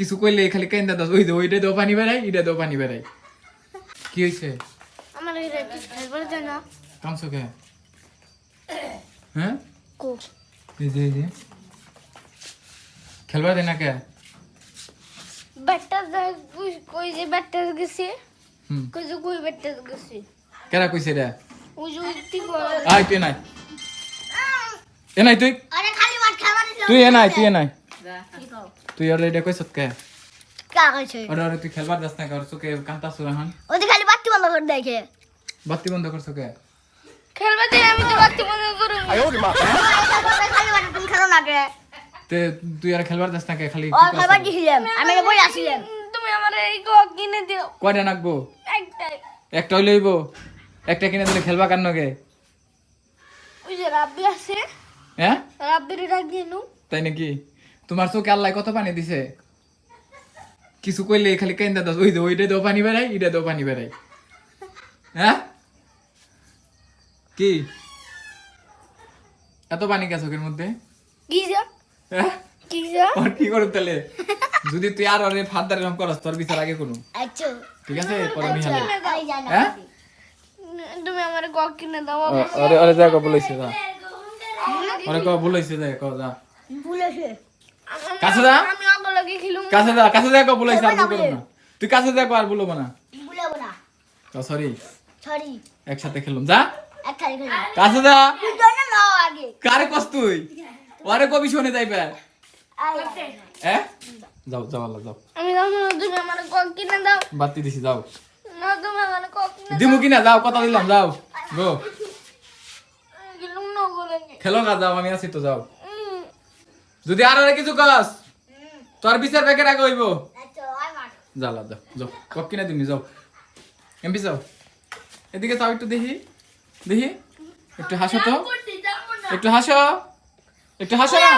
কিছু কইলে খালি কেন্দা দাস ওই দে ওইটা দো পানি বেড়াই এটা দো পানি বেড়াই কি হয়েছে আমার এটা খেলবার জন্য। কামছো কে? হ্যাঁ? কো। এই যে এই যে। খেলবার দে না কে? ব্যাটটা কই যে ব্যাটটা গেছে? হুম। কই যে কই ব্যাটটা গেছে? কেরা কইছে রে? ওই যে তিন আয় তুই নাই। এ নাই তুই? আরে খালি মাঠ খেলবার তুই এ নাই তুই এ নাই। তুই আর এটা কইছত কে? কা কইছে? আরে আরে তুই খেলবার যাস না কর চোখে কান্তা সুরাহান ওই খালি বাতি বন্ধ করে দেখে বাতি বন্ধ করছ কে? খেলবার দিন আমি তো বাতি বন্ধ করব। খালি বাতি তুমি খেলো না কে? তে তুই আর খেলবার যাস না কে? খালি ও খেলবার দিছিলাম আমি বই আসিলাম তুমি আমার এই কক কিনে দিও। কয়টা নাকবো? একটাই একটা। হইলে হইব একটা কিনে দিলে খেলবা কার নগে ওই যে রাব্বি আছে। হ্যাঁ? রাব্বির ডাক দিয়ে নু তাই নাকি? তোমার চোখে আল্লাহ কত পানি দিছে? কিছু কইলে খালি কেন্দা দাস ওই দে ওইটা দো পানি বেড়াই এটা দো পানি বেড়াই। হ্যাঁ? কি? এত পানি কে চোখের মধ্যে? কি যা? হ্যাঁ? কি যা? ওর কি করব তাহলে? যদি তুই আর ওরে ফাদার এরকম করস তোর বিচার আগে করুন আচ্ছা। ঠিক আছে? পরে তাই জানো। হ্যাঁ? তুমি আমার কক কিনে দাও? আরে আরে যা কবুল হইছে যা। আরে কবুল হইছে যা ক যা। ভুলেছে কাছে যা কাছে যা কাছে যা কবুল আর করব না। তুই কাছে যা আর বলব না। ভুলেবো না। সরি সরি একসাথে খেলুম যা। কাছে যা তুই আগে। কারে কস তুই? ওরে কবি শুনে যাইবে। এ? যাও যাও আল্লাহ যাও। আমি জানো না তুমি আমার কক কিনে দাও। বাতি দিছি যাও। না তুমি আমার কক কিনে দিমু কিনা যাও কথা দিলাম যাও। গো। খেলো না যাও আমি আছি তো যাও। যদি আর আরে কিছু কস, তোর বিচার প্যাকেট আগে হইব। জ্বালা যা যাও কক কিনা তুমি যাও। এমপি যাও। এদিকে তাও একটু দেখি দেখি। একটু হাসো তো। একটু হাসো একটু হাসো না।